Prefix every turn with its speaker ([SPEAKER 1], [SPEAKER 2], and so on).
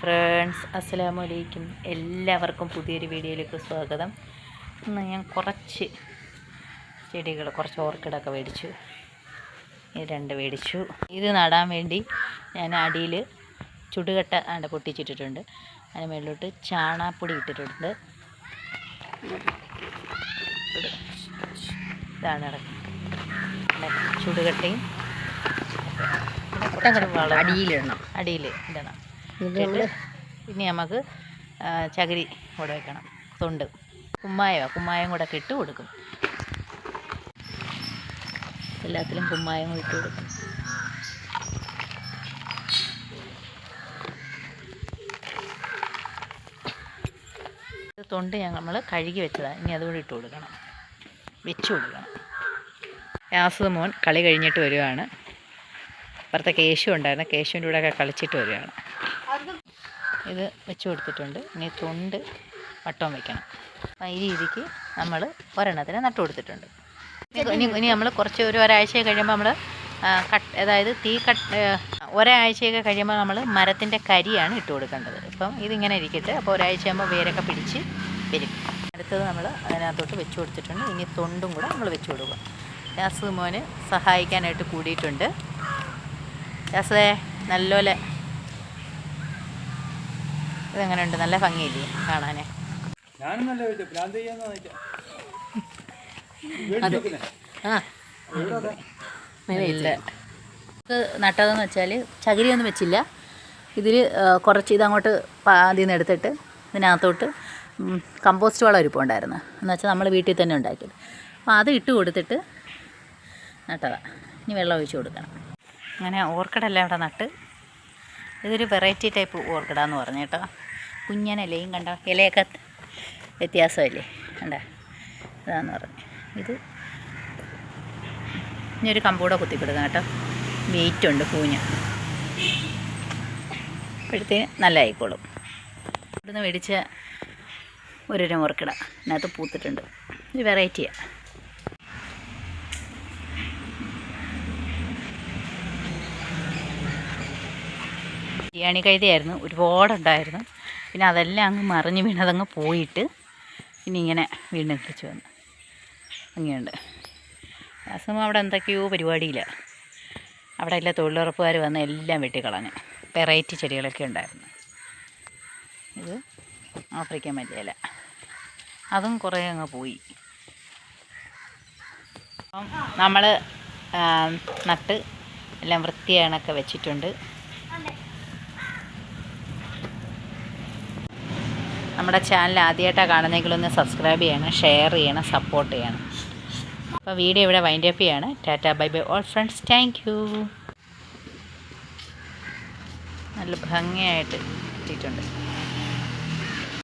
[SPEAKER 1] Friends അസ്സലാമു അലൈക്കും എല്ലാവർക്കും പുതിയൊരു വീഡിയോയിലേക്ക് സ്വാഗതം. ഇന്ന് ഞാൻ കുറച്ച് ചെടികൾ കുറച്ച് ഓർക്കിഡൊക്കെ മേടിച്ചു. ഈ രണ്ട് മേടിച്ചു. ഇത് നടാൻ വേണ്ടി ഞാൻ അടിയിൽ ചുടുകട്ട അവിടെ പൊട്ടിച്ചിട്ടിട്ടുണ്ട്. അതിന് മേളിലോട്ട് ചാണാപ്പൊടി ഇട്ടിട്ടുണ്ട്. ഇത് ഇതാണ് ഇടയ്ക്ക് ചുടുകട്ടയും വളം
[SPEAKER 2] അടിയിലിടണം
[SPEAKER 1] അടിയിൽ ഇടണം.
[SPEAKER 2] നമ്മൾ
[SPEAKER 1] ഇനി നമുക്ക് ചകിരി കൂടെ വെക്കണം. തൊണ്ട്. കുമ്മായോ കുമ്മായം കൂടെ ഇട്ട് കൊടുക്കും. എല്ലാത്തിലും കുമ്മായം ഇട്ട് കൊടുക്കും. തൊണ്ട് ഞങ്ങൾ നമ്മൾ കഴുകി വെച്ചതാണ് ഇനി അതുകൂടി ഇട്ട് കൊടുക്കണം. വെച്ച് കൊടുക്കണം. യാസു മോൻ കളി കഴിഞ്ഞിട്ട് വരുവാണ്. അപ്പുറത്തെ കേശു ഉണ്ടായിരുന്നു. കേശുവിന്റെ കൂടെയൊക്കെ കളിച്ചിട്ട് വരികയാണ് ഇത് വെച്ച് കൊടുത്തിട്ടുണ്ട്. ഇനി തൊണ്ട് വട്ടം വെക്കണം. അപ്പം ഈ രീതിക്ക് നമ്മൾ ഒരെണ്ണത്തിന് നട്ടു കൊടുത്തിട്ടുണ്ട്. ഇനി- ഇനി നമ്മൾ കുറച്ച് ഒരു ഒരാഴ്ച കഴിയുമ്പോൾ നമ്മൾ കട്ട് അതായത് തീ കട്ട് ഒരാഴ്ചയൊക്കെ കഴിയുമ്പോൾ നമ്മൾ മരത്തിന്റെ കരിയാണ് ഇട്ട് കൊടുക്കേണ്ടത്. ഇപ്പം ഇതിങ്ങനെ ഇരിക്കട്ടെ. അപ്പോൾ ഒരാഴ്ച ആകുമ്പോൾ വേരൊക്കെ പിടിച്ച് വരും. അടുത്തത് നമ്മൾ അതിനകത്തോട്ട് വെച്ച് കൊടുത്തിട്ടുണ്ട്. ഇനി തൊണ്ടും കൂടെ നമ്മൾ വെച്ച് കൊടുക്കുക. മോന് സഹായിക്കാനായിട്ട് കൂടിയിട്ടുണ്ട്. യാസേ നല്ലപോലെ ഇതെങ്ങനെയുണ്ട്? നല്ല ഭംഗിയില്ലേ കാണാനേ? ഇല്ല നട്ടതെന്ന് വെച്ചാൽ ചകിരിയൊന്നും വെച്ചില്ല. ഇതിൽ കുറച്ച് ഇതങ്ങോട്ട് ആദ്യം നിന്ന് എടുത്തിട്ട് ഇതിനകത്തോട്ട് കമ്പോസ്റ്റ് വളം ഇരിപ്പുണ്ടായിരുന്നു എന്ന് വെച്ചാൽ നമ്മൾ വീട്ടിൽ തന്നെ ഉണ്ടാക്കിയത്. അപ്പോൾ അത് ഇട്ട് കൊടുത്തിട്ട് നട്ടതാണ് ഇനി വെള്ളം ഒഴിച്ച് കൊടുക്കണം. അങ്ങനെ ഓർക്കിഡെല്ലാം ഇവിടെ നട്ട് ഇതൊരു വെറൈറ്റി ടൈപ്പ് ഓർക്കിഡാന്ന് പറഞ്ഞു കേട്ടോ. കുഞ്ഞനലയും കണ്ട? ഇലയൊക്കെ വ്യത്യാസമല്ലേ? കണ്ട? ഇതാന്ന് പറഞ്ഞു. ഇത് ഇനി ഒരു കമ്പൂടെ കുത്തിക്കൊടുക്കാം കേട്ടോ. വെയിറ്റ് ഉണ്ട് പൂഞ്ഞ്. അപ്പോഴത്തേന് നല്ല ആയിക്കോളും ഇവിടുന്ന് മേടിച്ച ഒരു ഓർക്കിഡ. അതിനകത്ത് പൂത്തിട്ടുണ്ട്. ഒരു വെറൈറ്റിയാണ് ബിരിയാണി കൈതയായിരുന്നു. ഒരുപാടുണ്ടായിരുന്നു. പിന്നെ അതെല്ലാം അങ്ങ് മറിഞ്ഞ് വീണതങ്ങ് പോയിട്ട് പിന്നെ ഇങ്ങനെ വീണ്ടും കിളിച്ച് വന്നു. അങ്ങനെയുണ്ട്. ആ അവിടെ എന്തൊക്കെയോ പരിപാടിയില്ല. അവിടെ എല്ലാ തൊഴിലുറപ്പുകാർ വന്ന് എല്ലാം വെട്ടിക്കളഞ്ഞ്. വെറൈറ്റി ചെടികളൊക്കെ ഉണ്ടായിരുന്നു. ഇത് ആഫ്രിക്കൻ മല്ലിയില. അതും കുറേ അങ്ങ് പോയി. അപ്പം നമ്മൾ നട്ട് എല്ലാം വൃത്തിയാണൊക്കെ വെച്ചിട്ടുണ്ട്. നമ്മുടെ ചാനൽ ആദ്യമായിട്ടാണ് കാണുന്നെങ്കിൽ ഒന്ന് സബ്സ്ക്രൈബ് ചെയ്യണം ഷെയർ ചെയ്യണം സപ്പോർട്ട് ചെയ്യണം. അപ്പോൾ വീഡിയോ ഇവിടെ വൈൻഡ് അപ്പ് ചെയ്യാണ്. Tata bye bye all friends thank you നല്ല ഭംഗിയായിട്ട് കിട്ടിയിട്ടുണ്ട്.